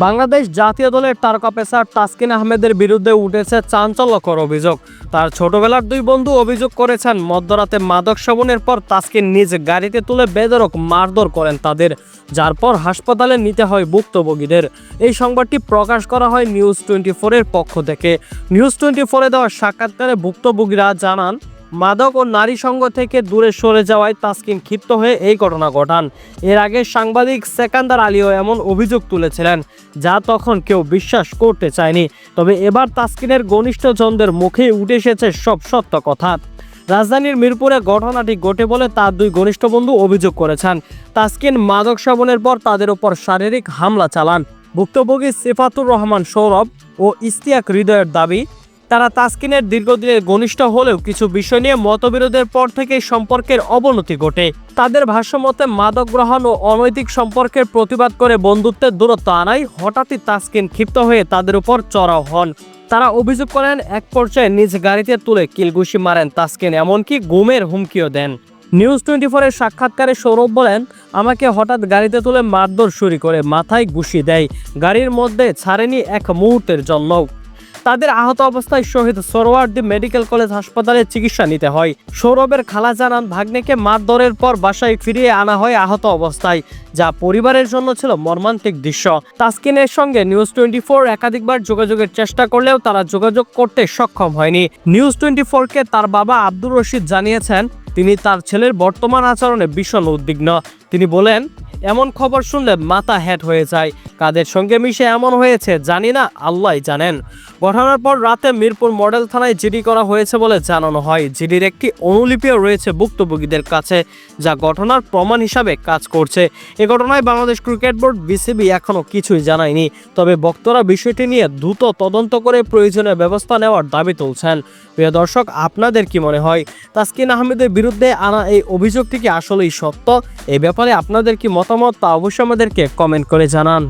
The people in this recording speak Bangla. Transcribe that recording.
বাংলাদেশ জাতীয় দলের তারকা পেসার তাসকিন আহমেদের বিরুদ্ধে উঠেছে চাঞ্চল্যকর অভিযোগ। তার ছোটবেলার দুই বন্ধু অভিযোগ করেছেন, মধ্যরাতে মাদক সেবনের পর তাসকিন নিজ গাড়িতে তুলে বেদরক মারধর করেন তাদের, যার পর হাসপাতালে নিতে হয় ভুক্তভোগীদের। এই সংবাদটি প্রকাশ করা হয় নিউজ টোয়েন্টি ফোরের পক্ষ থেকে। নিউজ টোয়েন্টি ফোরে দেওয়া সাক্ষাৎকারে ভুক্তভোগীরা জানান মাদক ও নারী সঙ্গ থেকে দূরে সরে যাওয়ায় তাসকিন ক্ষিপ্ত হয়ে এই ঘটনা ঘটান। এর আগে সাংবাদিক সেকান্দার আলীও এমন অভিযোগ তুলেছিলেন, যা তখন কেউ বিশ্বাস করতে চায়নি। তবে এবার তাসকিনের ঘনিষ্ঠজনদের মুখে উঠে এসেছে সব সত্য কথা। রাজধানীর মিরপুরে ঘটনাটি ঘটে বলে তার দুই ঘনিষ্ঠ বন্ধু অভিযোগ করেছেন। তাসকিন মাদক সেবনের পর তাদের উপর শারীরিক হামলা চালান। ভুক্তভোগী সিফাতুর রহমান সৌরভ ও ইস্তিয়াক হৃদয়ের দাবি তারা তাসকিনের দীর্ঘদিনের ঘনিষ্ঠ হলেও কিছু বিষয় নিয়ে মতবিরোধের পর থেকে সম্পর্কের অবনতি ঘটে। তাদের ভাষ্যমতে মাদক গ্রহণ ও অনৈতিক সম্পর্কের প্রতিবাদ করে বন্ধুত্বের দূরত্ব আনায় হঠাৎই তাসকিন ক্ষিপ্ত হয়ে তাদের উপর চড়াও হন। তারা অভিযোগ করেন, এক পর্যায়ে নিজ গাড়িতে তুলে কিলঘুষি মারেন তাসকিন, এমনকি গুমের হুমকিও দেন। নিউজ টোয়েন্টি ফোরের সাক্ষাৎকারে সৌরভ বলেন, আমাকে হঠাৎ গাড়িতে তুলে মারধর শুরু করে মাথায় ঘুষি দেয়। গাড়ির মধ্যে ছাড়েনি এক মুহূর্তের জন্য তাদের আহত অবস্থায় শহীদ সরোয়ার্দি মেডিকেল কলেজ হাসপাতালে চিকিৎসা নিতে হয়। সৌরভের খালা জানান, ভাগ্নেকে মারধরের পর বাসায় ফিরিয়ে আনা হয় আহত অবস্থায়, যা পরিবারের জন্য ছিল মর্মান্তিক দৃশ্য। তাসকিনের সঙ্গে নিউজ টোয়েন্টি একাধিকবার যোগাযোগের চেষ্টা করলেও তারা যোগাযোগ করতে সক্ষম হয়নি। নিউজ টোয়েন্টি ফোরকে তার বাবা আব্দুর রশিদ জানিয়েছেন, তিনি তার ছেলের বর্তমান আচরণে ভীষণ উদ্বিগ্ন। তিনি বলেন এমন খবর শুনলে মাথা হ্যাট হয়ে যায়। কাদের সঙ্গে মিশে এমন হয়েছে জানি না আল্লাহ জানেন। ঘটনার পর রাতে মিরপুর মডেল থানায় জিডি করা হয়েছে বলে জানানো হয়। জিডির একটি অনুলিপিও রয়েছে ভুক্তভোগীদের কাছে, যা ঘটনার প্রমাণ হিসাবে কাজ করছে। এ ঘটনায় বাংলাদেশ ক্রিকেট বোর্ড, বিসিবি এখনও কিছুই জানায়নি। তবে বক্তরা বিষয়টি নিয়ে দ্রুত তদন্ত করে প্রয়োজনীয় ব্যবস্থা নেওয়ার দাবি তুলছেন। প্রিয় দর্শক, আপনাদের কি মনে হয়? তাসকিন আহমেদের বিরুদ্ধে আনা এই অভিযোগটি কি আসলেই সত্য? এ ব্যাপারে আপনাদের কি মতামত তা অবশ্যই আমাদেরকে কমেন্ট করে জানান।